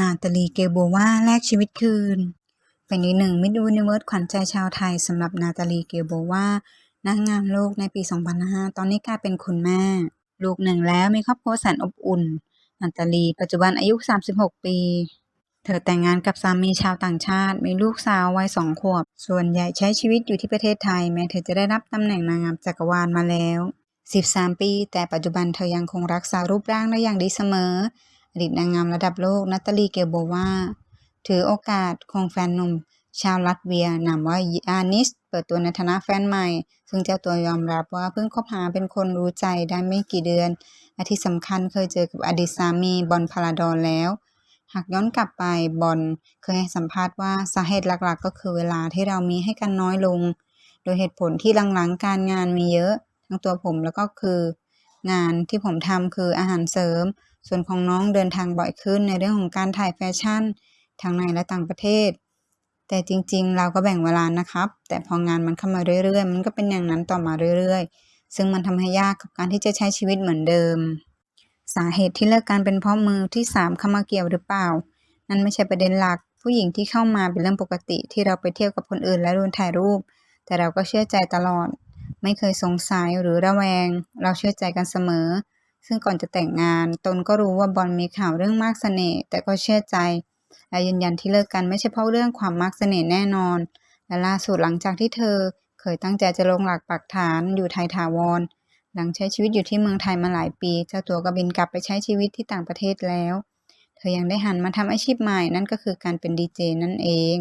นาตาลีเกลโบวาแลกชีวิตคืน เป็นอีกหนึ่งมิดูนิเวิร์สขวัญใจชาวไทยสำหรับนาตาลีเกลโบวานางงามโลกในปี 2005 ตอนนี้กลายเป็นคุณแม่ ลูกหนึ่งแล้วมีครอบครัวแสนอบอุ่น นาตาลีปัจจุบันอายุ 36 ปี เธอแต่งงานกับสามีชาวต่างชาติ มีลูกสาววัยสองขวบ ส่วนใหญ่ใช้ชีวิตอยู่ที่ประเทศไทย แม้เธอจะได้รับตำแหน่งนางงามจักรวาลมาแล้ว 13 ปี แต่ปัจจุบันเธอยังคงรักษารูปร่างได้อย่างดีเสมอ อดีตนางงามระดับโลกนาตาลีเกลโบวาถือโอกาสควงแฟนหนุ่มชาวลัตเวียนามว่ายานิส เปิดตัวในฐานะแฟนใหม่ ซึ่งเจ้าตัวยอมรับว่าเพิ่งคบหาเป็นคนรู้ใจได้ไม่กี่เดือนและที่สำคัญเคยเจอกับอดีตสามีบอลพาราดอนแล้ว หากย้อนกลับไปบอลเคยให้สัมภาษณ์ว่าสาเหตุหลักๆ ก็คือเวลาที่เรามีให้กันน้อยลง โดยเหตุผลที่หลังๆการงานมีเยอะ ทั้งตัวผมแล้วก็คือ งานที่ผมทำคืออาหารเสริม ส่วนของน้องเดินทางบ่อยขึ้นในเรื่องของการถ่ายแฟชั่นทั้งในและต่างประเทศ แต่จริงๆ เราก็แบ่งเวลานะครับ แต่พองานมันเข้ามาเรื่อยๆ มันก็เป็นอย่างนั้นต่อมาเรื่อยๆ ซึ่งมันทำให้ยากกับการที่จะใช้ชีวิตเหมือนเดิม สาเหตุที่เลิกกันเป็นเพราะมือที่สามเข้ามาเกี่ยวหรือเปล่า นั่นไม่ใช่ประเด็นหลัก ผู้หญิงที่เข้ามาเป็นเรื่องปกติที่เราไปเที่ยวกับคนอื่นและโดนถ่ายรูป แต่เราก็เชื่อใจตลอด ไม่เคยสงสัยหรือระแวง เราเชื่อใจกันเสมอ ซึ่งก่อนจะแต่งงาน ตนก็รู้ว่าบอลมีข่าวเรื่องมากเสน่ห์แต่ก็เชื่อใจและยืนยันที่เลิกกันไม่ใช่เพราะเรื่องความมากเสน่ห์แน่นอน และล่าสุดหลังจากที่เธอเคยตั้งใจจะลงหลักปักฐานอยู่ไทยถาวร หลังใช้ชีวิตอยู่ที่เมืองไทยมาหลายปี เจ้าตัวก็บินกลับไปใช้ชีวิตที่ต่างประเทศแล้ว เธอยังได้หันมาทำอาชีพใหม่นั่นก็คือการเป็นดีเจนั่นเอง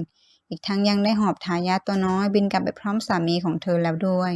อีกทั้งยังได้หอบทายาทตัวน้อยบินกลับไปพร้อมสามีของเธอแล้วด้วย